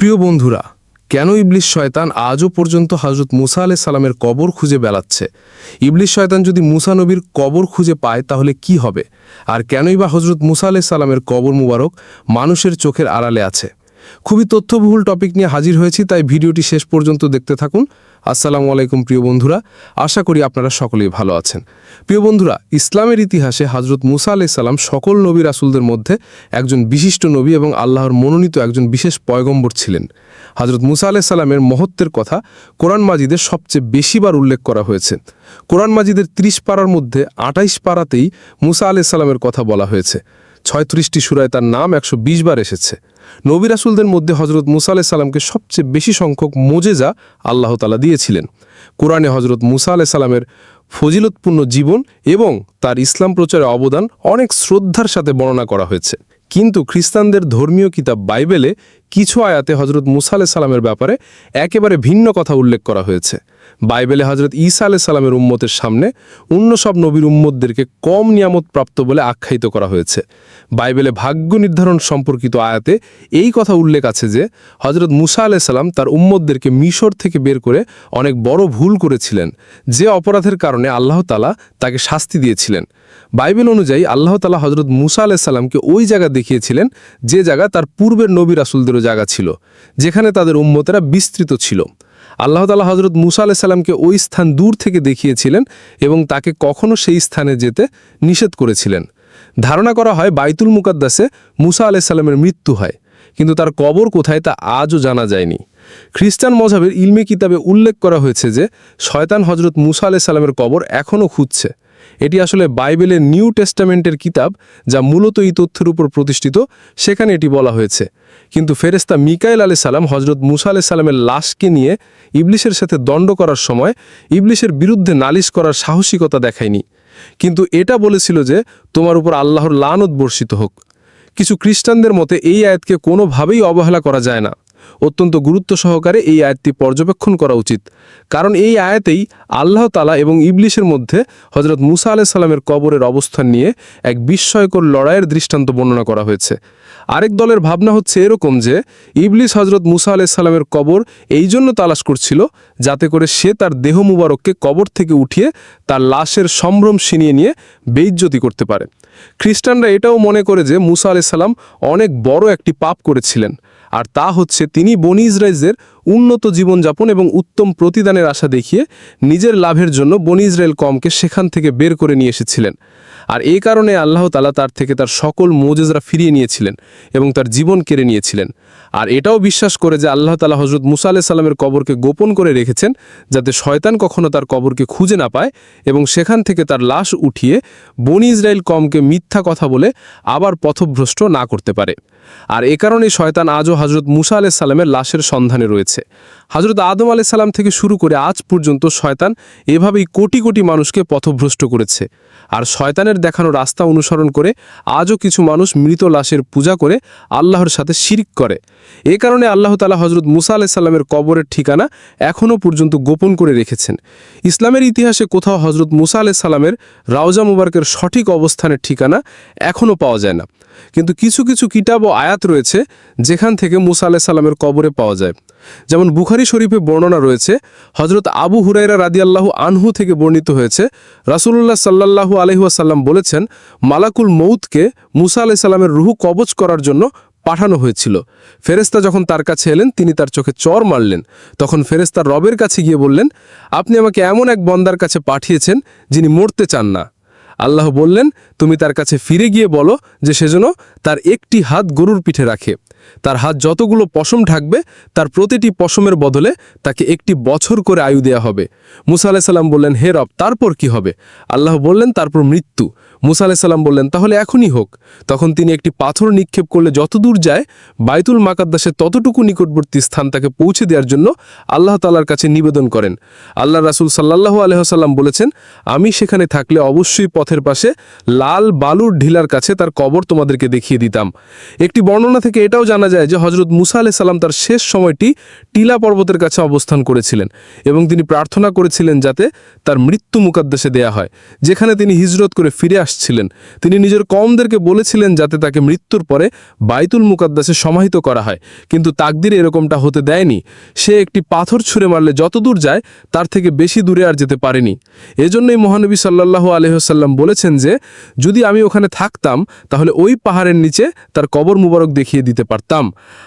প্রিয় বন্ধুরা, কেন ইবলিশ শয়তান আজও পর্যন্ত হজরত মুসা আলাহ সালামের কবর খুঁজে বেড়াচ্ছে? ইবলিশ শয়তান যদি মুসা নবীর কবর খুঁজে পায়, তাহলে কি হবে? আর কেনই বা হজরত মুসা আলাহ সালামের কবর মুবারক মানুষের চোখের আড়ালে আছে? খুবই তথ্যবহুল টপিক নিয়ে হাজির হয়েছি, তাই ভিডিওটি শেষ পর্যন্ত দেখতে থাকুন। আসসালামু আলাইকুম প্রিয় বন্ধুরা, আশা করি আপনারা সকলেই ভালো আছেন। প্রিয় বন্ধুরা, ইসলামের ইতিহাসে হজরত মুসা আলাহ সালাম সকল নবী রাসুলদের মধ্যে একজন বিশিষ্ট নবী এবং আল্লাহর মনোনীত একজন বিশেষ পয়গম্বর ছিলেন। হজরত মুসা আলাহ সালামের মহত্বের কথা কোরআন মাজিদের সবচেয়ে বেশিবার উল্লেখ করা হয়েছে। কোরআন মাজিদের ত্রিশ পাড়ার মধ্যে আটাইশ পাড়াতেই মুসা আলাহ সালামের কথা বলা হয়েছে। ছয়ত্রিশটি সুরায় তার নাম একশো বিশ বার এসেছে। নবী রাসুলদের মধ্যে হজরত মুসা আলাহ সাল্লামকে সবচেয়ে বেশি সংখ্যক মোজেজা আল্লাহ তালা দিয়েছিলেন। কোরআনে হজরত মুসা আলাহ সাল্লামের ফজিলতপূর্ণ জীবন এবং তার ইসলাম প্রচারে অবদান অনেক শ্রদ্ধার সাথে বর্ণনা করা হয়েছে। কিন্তু খ্রিস্টানদের ধর্মীয় কিতাব বাইবেলে কিছু আয়াতে হজরত মুসা আলাহ সাল্লামের ব্যাপারে একেবারে ভিন্ন কথা উল্লেখ করা হয়েছে। বাইবেলে হজরত ঈসা আলাহ সাল্লামের উম্মতের সামনে অন্য সব নবীর উম্মতদেরকে কম নিয়ামত প্রাপ্ত বলে আখ্যায়িত করা হয়েছে। বাইবেলে ভাগ্য নির্ধারণ সম্পর্কিত আয়াতে এই কথা উল্লেখ আছে যে হজরত মুসা আলাহ সাল্লাম তার উম্মতদেরকে মিশর থেকে বের করে অনেক বড় ভুল করেছিলেন, যে অপরাধের কারণে আল্লাহ তালা তাকে শাস্তি দিয়েছিলেন। বাইবেল অনুযায়ী আল্লাহ তালা হজরত মুসা আলাহ সাল্লামকে ওই জায়গা দেখিয়েছিলেন, যে জায়গা তার পূর্বের নবী রাসুলদেরও জায়গা ছিল, যেখানে তাদের উম্মতেরা বিস্তৃত ছিল। আল্লাহ তালা হজরত মুসা আলাহ সাল্লামকে ওই স্থান দূর থেকে দেখিয়েছিলেন এবং তাকে কখনও সেই স্থানে যেতে নিষেধ করেছিলেন। ধারণা করা হয় বাইতুল মুকাদ্দাসে মুসা আলাহ সাল্লামের মৃত্যু হয়, কিন্তু তার কবর কোথায় তা আজও জানা যায়নি। খ্রিস্টান মজাবের ইলমে কিতাবে উল্লেখ করা হয়েছে যে, শয়তান হজরত মুসা আলাহ সাল্লামের কবর এখনও খুঁজছে। এটি আসলে বাইবেলের নিউ টেস্টামেন্টের কিতাব যা মূলত এই তথ্যের উপর প্রতিষ্ঠিত, সেখানে এটি বলা হয়েছে। কিন্তু ফেরেস্তা মিকাইল আলি সালাম হজরত মুসা আলি সালামের লাশকে নিয়ে ইবলিশের সাথে দণ্ড করার সময় ইবলিশের বিরুদ্ধে নালিশ করার সাহসিকতা দেখায়নি। কিন্তু এটা বলেছিল যে, তোমার উপর আল্লাহর লানত বর্ষিত হোক। কিছু খ্রিস্টানদের মতে এই আয়াতকে কোনোভাবেই অবহেলা করা যায় না। অত্যন্ত গুরুত্ব সহকারে এই আয়াতটি পর্যবেক্ষণ করা উচিত। কারণ এই আয়াতেই আল্লাহ তালা এবং ইবলিশের মধ্যে হজরত মুসা আলাহ সাল্লামের কবরের অবস্থান নিয়ে এক বিস্ময়কর লড়াইয়ের দৃষ্টান্ত বর্ণনা করা হয়েছে। আরেক দলের ভাবনা হচ্ছে এরকম যে, ইবলিশ হজরত মুসা আলাহ সাল্লামের কবর এই জন্য তালাশ করছিল যাতে করে সে তার দেহ মুবারককে কবর থেকে উঠিয়ে তার লাশের সম্ভ্রম ছিনিয়ে নিয়ে বেইজ্জতি করতে পারে। খ্রিস্টানরা এটাও মনে করে যে, মুসা আলাহ সাল্লাম অনেক বড় একটি পাপ করেছিলেন। আর তা হচ্ছে তিনি বনি ইসরায়েলদের উন্নত জীবনযাপন এবং উত্তম প্রতিদানের আশা দেখিয়ে নিজের লাভের জন্য বনি ইসরায়েল কমকে সেখান থেকে বের করে নিয়ে এসেছিলেন। আর এই কারণে আল্লাহ তালা তার থেকে তার সকল মোজেজরা ফিরিয়ে নিয়েছিলেন এবং তার জীবন কেড়ে নিয়েছিলেন। আর এটাও বিশ্বাস করে যে আল্লাহ তালা হজরত মুসা আলাহ সাল্লামের কবরকে গোপন করে রেখেছেন যাতে শয়তান কখনো তার কবরকে খুঁজে না পায় এবং সেখান থেকে তার লাশ উঠিয়ে বনি ইসরায়েল কমকে মিথ্যা কথা বলে আবার পথভ্রষ্ট না করতে পারে। আর এ কারণে শয়তান আজও হজরত মুসা আলাহ সাল্লামের লাশের সন্ধানে রয়েছে। হজরত আদম আলাহ সাল্লাম থেকে শুরু করে আজ পর্যন্ত শয়তান এভাবেই কোটি কোটি মানুষকে পথভ্রষ্ট করেছে। আর শয়তানের দেখানো রাস্তা অনুসরণ করে আজও কিছু মানুষ মৃত লাশের পূজা করে আল্লাহর সাথে শিরিক করে। এ কারণে আল্লাহ তালা হজরত মুসা আলাহ সাল্লামের কবরের ঠিকানা এখনও পর্যন্ত গোপন করে রেখেছেন। ইসলামের ইতিহাসে কোথাও হজরত মুসা আলাহ সাল্লামের রাউজা মুবারকের সঠিক অবস্থানের ঠিকানা এখনও পাওয়া যায় না। কিন্তু কিছু কিছু কিতাব ও আয়াত রয়েছে যেখান থেকে মুসা আলাহ সাল্লামের কবরে পাওয়া যায়। যেমন বুখারি শরীফে বর্ণনা রয়েছে হজরত আবু হুরাইরা রাদিয়াল্লাহু আনহু থেকে বর্ণিত হয়েছে, রাসুলুল্লাহ সাল্লাল্লাহু আলহিহাসাল্লাম বলেছেন, মালাকুল মৌতকে মুসা আলাহ সাল্লামের রুহু কবচ করার জন্য পাঠানো হয়েছিল। ফেরেস্তা যখন তার কাছে এলেন, তিনি তার চোখে চর মারলেন। তখন ফেরেস্তা রবের কাছে গিয়ে বললেন, আপনি আমাকে এমন এক বন্দার কাছে পাঠিয়েছেন যিনি মরতে চান না। আল্লাহ বললেন, তুমি তার কাছে ফিরে গিয়ে বলো যে সেজন্য তার একটি হাত গরুর পিঠে রাখে। তার হাত যতগুলো পশম থাকবে তার প্রতিটি পশমের বদলে তাকে একটি বছর করে আয়ু দেয়া হবে। মুসা আলাহিসাল্লাম বললেন, হে রব, তারপর কি হবে? আল্লাহ বললেন, তারপর মৃত্যু। মুসা আলাহিসাল্লাম বললেন, তাহলে এখনই হোক। তখন তিনি একটি পাথর নিক্ষেপ করলে যতদূর যায়, বাইতুল মাকাদ্দাসের ততটুকু নিকটবর্তী স্থান তাকে পৌঁছে দেওয়ার জন্য আল্লাহ তালার কাছে নিবেদন করেন। আল্লাহ রাসুল সাল্লাহ আলহাম বলেছেন, আমি সেখানে থাকলে অবশ্যই পথের পাশে লাল বালুর ঢিলার কাছে তার কবর তোমাদেরকে দেখিয়ে দিতাম। একটি বর্ণনা থেকে এটাও জানা যায় যে হজরত মুসা আলাহ সাল্লাম তার শেষ সময়টি টিলা পর্বতের কাছে অবস্থান করেছিলেন এবং তিনি প্রার্থনা করেছিলেন যাতে তার মৃত্যু মুকাদ্দেশে দেয়া হয়। যেখানে তিনি হিজরত করে ফিরে আসছিলেন। তিনি নিজের কমদেরকে বলেছিলেন যাতে তাকে মৃত্যুর পরে বাইতুল মুকাদ্দাসে সমাহিত করা হয়। কিন্তু তাকদির এরকমটা হতে দেয়নি। সে একটি পাথর ছুঁড়ে মারলে যত দূর যায়, তার থেকে বেশি দূরে আর যেতে পারেনি। এজন্যই মহানবী সাল্লাহ আলহ্লাম বলেছেন যে, যদি আমি ওখানে থাকতাম, তাহলে ওই পাহাড়ের নিচে তার কবর মুবারক দেখিয়ে দিতে পারতাম।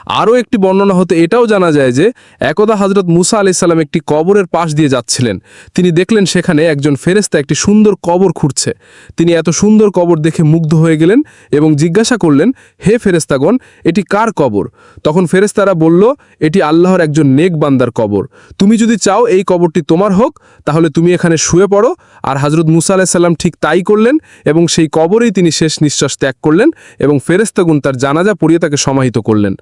আরও একটি বর্ণনা হতে এটাও জানা যায় যে, একদা হজরত মুসা আলি সাল্লাম একটি কবরের পাশ দিয়ে যাচ্ছিলেন। তিনি দেখলেন সেখানে একজন ফেরেস্তা একটি সুন্দর কবর খুঁড়ছে। তিনি এত সুন্দর কবর দেখে মুগ্ধ হয়ে গেলেন এবং জিজ্ঞাসা করলেন, হে ফেরেস্তাগণ এটি কার কবর? তখন ফেরেস্তারা বলল, এটি আল্লাহর একজন নেক বান্দার কবর। তুমি যদি চাও এই কবরটি তোমার হোক, তাহলে তুমি এখানে শুয়ে পড়ো। আর হজরত মুসা আলাহিসাল্লাম ঠিক তাই করলেন এবং সেই কবরেই তিনি শেষ নিঃশ্বাস ত্যাগ করলেন এবং ফেরেস্তাগুন তার জানাজা পড়িয়ে তাকে সমাহিত করলেন।